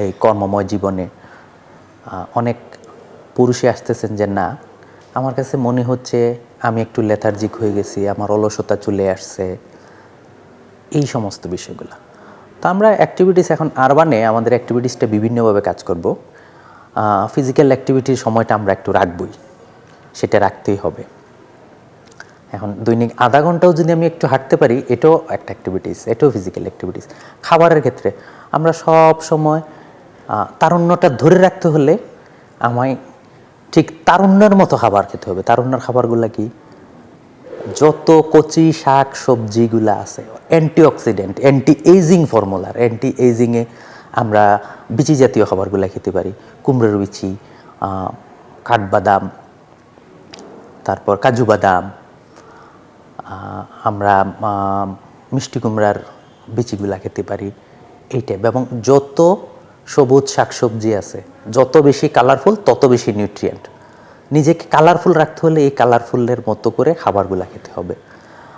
এই কর্মময় জীবনে অনেক পুরুষে আসতেছেন যে না, আমার কাছে মনে হচ্ছে আমি একটু লেথার্জিক হয়ে গেছি, আমার অলসতা চলে আসছে, এই সমস্ত বিষয়গুলো। তো আমরা অ্যাক্টিভিটিস এখন আরবানে আমাদের অ্যাক্টিভিটিসটা বিভিন্নভাবে কাজ করব। ফিজিক্যাল অ্যাক্টিভিটির সময়টা আমরা একটু রাখবই, সেটা রাখতেই হবে। এখন দৈনিক আধা ঘন্টাও যদি আমি একটু হাঁটতে পারি, এটাও একটা অ্যাক্টিভিটিস এটাও ফিজিক্যাল অ্যাক্টিভিটিস খাবারের ক্ষেত্রে আমরা সব সময় তারুণ্যটা ধরে রাখতে হলে আমায় ঠিক তারুণ্যের মতো খাবার খেতে হবে। তারুণ্যের খাবারগুলো কি? যত কচি শাক সবজিগুলো আছে অ্যান্টিঅক্সিডেন্ট অ্যান্টি এইজিং ফর্মুলার অ্যান্টি এইজিংয়ে আমরা বিচি জাতীয় খাবারগুলো খেতে পারি। কুমড়োর বিচি কাঠবাদাম, তারপর কাজু বাদাম আমরা মিষ্টি কুমড়ার বিচিগুলা খেতে পারি। এই টাইপ এবং যত সবুজ শাকসবজি আছে। যত বেশি কালারফুল তত বেশি নিউট্রিয়েন্ট নিজেকে কালারফুল রাখতে হলে এই কালারফুলের মতো করে খাবারগুলো খেতে হবে।